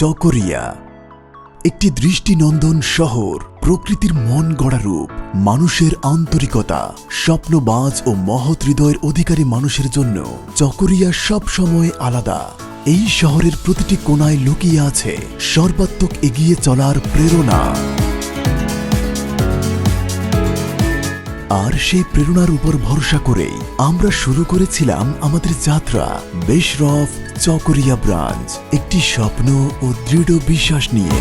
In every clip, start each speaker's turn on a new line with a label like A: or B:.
A: চকরিয়া, একটি দৃষ্টিনন্দন শহর, প্রকৃতির মন গড়া রূপ, মানুষের আন্তরিকতা, স্বপ্নবাজ ও মহৎ হৃদয়ের অধিকারী মানুষের জন্য চকরিয়া সব সময় আলাদা। এই শহরের প্রতিটি কোনায় লুকিয়ে আছে সর্বাত্মক এগিয়ে চলার প্রেরণা। আর সেই প্রেরণার উপর ভরসা করেই আমরা শুরু করেছিলাম আমাদের যাত্রা, বেশরফ চকরিয়া ব্রাঞ্চ একটি স্বপ্ন ও দৃঢ় বিশ্বাস নিয়ে।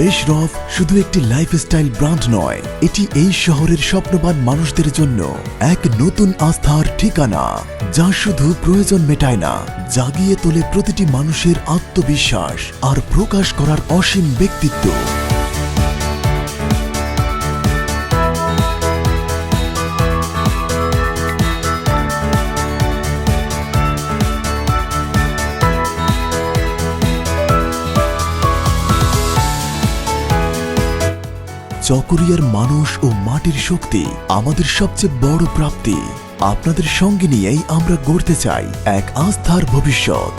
A: বেশরফ শুধু একটি লাইফস্টাইল ব্র্যান্ড নয়, এটি এই শহরের স্বপ্নবান মানুষদের জন্য এক নতুন আস্থার ঠিকানা, যা শুধু প্রয়োজন মেটায় না, জাগিয়ে তোলে প্রতিটি মানুষের আত্মবিশ্বাস আর প্রকাশ করার অসীম ব্যক্তিত্ব। চকরিয়ার মানুষ ও মাটির শক্তি আমাদের সবচেয়ে বড় প্রাপ্তি। আপনাদের সঙ্গে নিয়েই আমরা গড়তে চাই এক আস্থার ভবিষ্যৎ।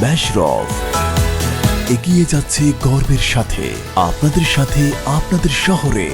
A: ব্যাশরফ এগিয়ে যাচ্ছে গর্বের সাথে। আপনাদের সাথে আপনাদের শহরে।